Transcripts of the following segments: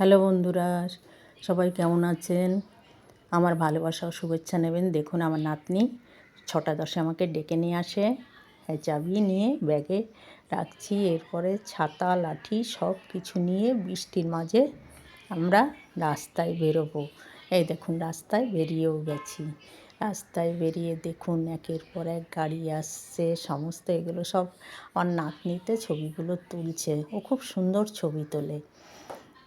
Hello বন্ধুরা, সবাই কেমন আছেন? আমার ভালোবাসা ও শুভেচ্ছা নেবেন। দেখুন, আমার নাতনি ছটা দশে আমাকে ডেকে নিয়ে আসে এই চাবি নিয়ে ব্যাগে রাখছি। এরপরে ছাতা, লাঠি সব কিছু নিয়ে বৃষ্টির মাঝে আমরা রাস্তায় বেরোবো। এই দেখুন, রাস্তায় বেরিয়েও গেছি। রাস্তায় বেরিয়ে দেখুন, একের পর এক গাড়ি আসছে, সমস্ত এগুলো সব আমার নাতনিতে ছবিগুলো তুলছে। ও খুব সুন্দর ছবি তোলে।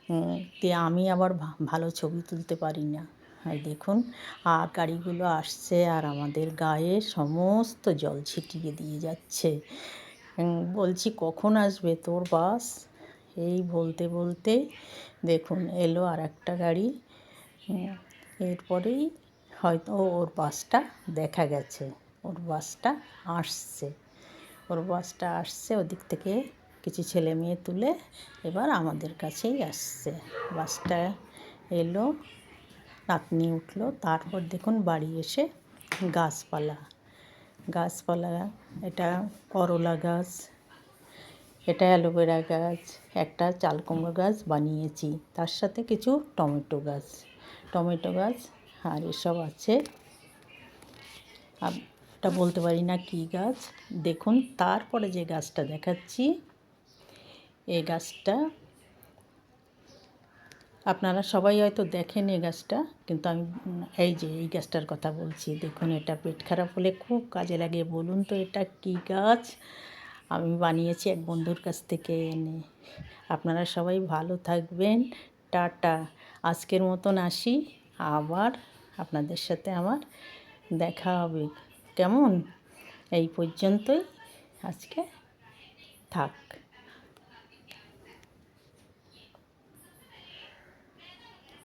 হুম, দিয়ে আমি আবার ভালো ছবি তুলতে পারি না। আর দেখুন আর গাড়িগুলো আসছে আর আমাদের গায়ে সমস্ত জল ছিটিয়ে দিয়ে যাচ্ছে। বলছি কখন আসবে তোর বাস? এই বলতে বলতে দেখুন এলো আর একটা গাড়ি। এরপরেই হয়তো ওর বাসটা দেখা গেছে ওর বাসটা আসছে। ওর বাসটা আসছে ওদিক থেকে কিছু ছেলে মেয়ে তুলে এবার আমাদের কাছেই আসছে। বাসটা এলো, নাতনি উঠল, তারপর দেখুন বাড়ি এসে গাছপালা। গাছপালা, এটা করলা গাছ, এটা অ্যালোভেরা গাছ, একটা চাল কুমড়ো গাছ বানিয়েছি। তার সাথে কিছু টমেটো গাছ টমেটো গাছ আর এসব আছে। এটা বলতে পারি না কী গাছ। দেখুন, তারপরে যে গাছটা দেখাচ্ছি এই গাছটা। আপনারা সবাই হয়তো দেখেন এই গাছটা, কিন্তু আমি, এই যে এই গাছটার কথা বলছি, দেখুন এটা পেট খারাপ হলে খুব কাজে লাগে। বলুন তো এটা কী গাছ? আমি বানিয়েছি এক বন্ধুর কাছ থেকে এনে। আপনারা সবাই ভালো থাকবেন। টাটা। আজকের মতন আসি। আবার আপনাদের সাথে আমার দেখা হবে। কেমন? এই পর্যন্তই। আজকে থাক।